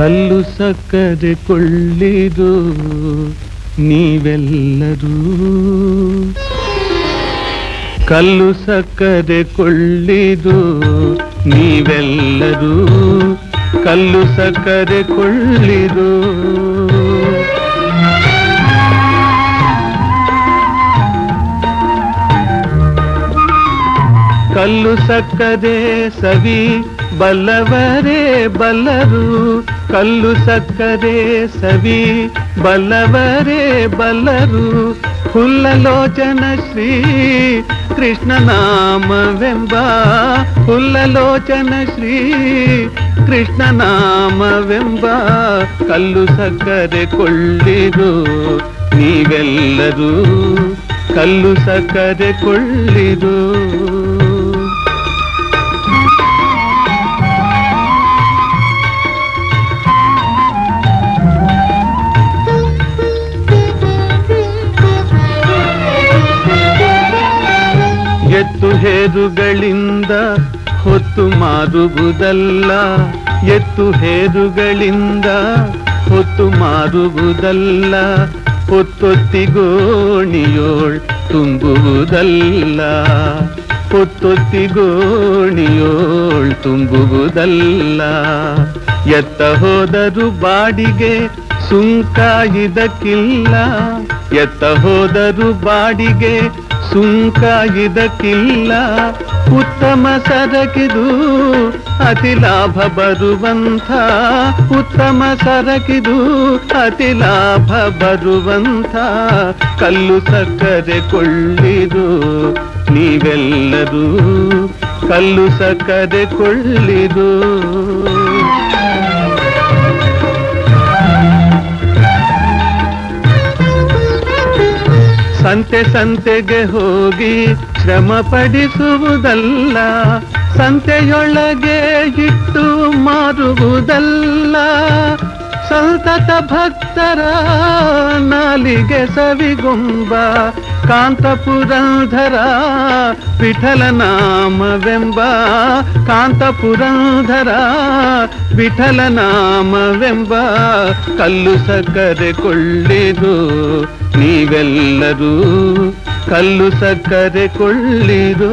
ಕಲ್ಲು ಸಕ್ಕರೆ ಕೊಳ್ಳಿದು ನೀವೆಲ್ಲರೂ. ಕಲ್ಲು ಸಕ್ಕರೆ ಕೊಳ್ಳಿದು ನೀವೆಲ್ಲರೂ. ಕಲ್ಲು ಸಕ್ಕರೆ ಕೊಳ್ಳಿದು ಕಲ್ಲು ಸಕ್ಕದೆ ಸವಿ ಬಲ್ಲವರೇ ಬಲ್ಲರು. ಕಲ್ಲು ಸಕ್ಕರೆ ಸವಿ ಬಲ್ಲವರೇ ಬಲ್ಲರು ಹುಲ್ಲಲೋಚನ ಶ್ರೀ ಕೃಷ್ಣ ನಾಮವೆಂಬ ಹುಲ್ಲಲೋಚನ ಶ್ರೀ ಕೃಷ್ಣ ನಾಮವೆಂಬ ಕಲ್ಲು ಸಕ್ಕರೆ ಕೊಳ್ಳಿರು ನೀವೆಲ್ಲರೂ ಕಲ್ಲು ಸಕ್ಕರೆ ಕೊಳ್ಳಿರು ಎತ್ತು ಹೇದುಗಳಿಂದ ಹೊತ್ತು ಮಾರುವುದಲ್ಲ ಎತ್ತು ಹೇದುಗಳಿಂದ ಹೊತ್ತು ಮಾರುವುದಲ್ಲ ಹೊತ್ತೊತ್ತಿಗೋಣಿಯೋಳ್ ತುಂಬುವುದಲ್ಲ. ಹೊತ್ತೊತ್ತಿಗೋಣಿಯೋಳ್ ತುಂಬುವುದಲ್ಲ. ಎತ್ತ ಹೋದರು ಬಾಡಿಗೆ ಸುಂಕ ಇದಕ್ಕಿಲ್ಲ ಎತ್ತ ಹೋದರು ಬಾಡಿಗೆ ಸುಂಕ ಇದಕ್ಕಿಲ್ಲ ಉತ್ತಮ ಸರಕಿದು, ಅತಿ ಲಾಭ ಬರುವಂಥ, ಉತ್ತಮ ಸರಕಿದು, ಅತಿ ಲಾಭ ಬರುವಂಥ, ಕಲ್ಲು ಸಕ್ಕರೆ ಕೊಳ್ಳಿದು ನೀವೆಲ್ಲರೂ, ಕಲ್ಲು ಸಕ್ಕರೆ ಕೊಳ್ಳಿದು. ಸಂತೆ ಸಂತೆಗೆ ಹೋಗಿ ಶ್ರಮ ಪಡಿಸುವುದಲ್ಲ ಸಂತೆಯೊಳಗೆ ಇಟ್ಟು ಮಾರುವುದಲ್ಲ. ಸಂತತ ಭಕ್ತರ ನಾಲಿಗೆ ಸವಿಗುಂಬ ಕಾಂತಪುರಂಧರ ವಿಠಲ ನಾಮವೆಂಬ ಕಾಂತಪುರಂಧರ ವಿಠಲ ನಾಮವೆಂಬ ಕಲ್ಲು ಸಕ್ಕರೆ ಕೊಳ್ಳಿರು ನೀವೆಲ್ಲರೂ ಕಲ್ಲು ಸಕ್ಕರೆ ಕೊಳ್ಳಿರು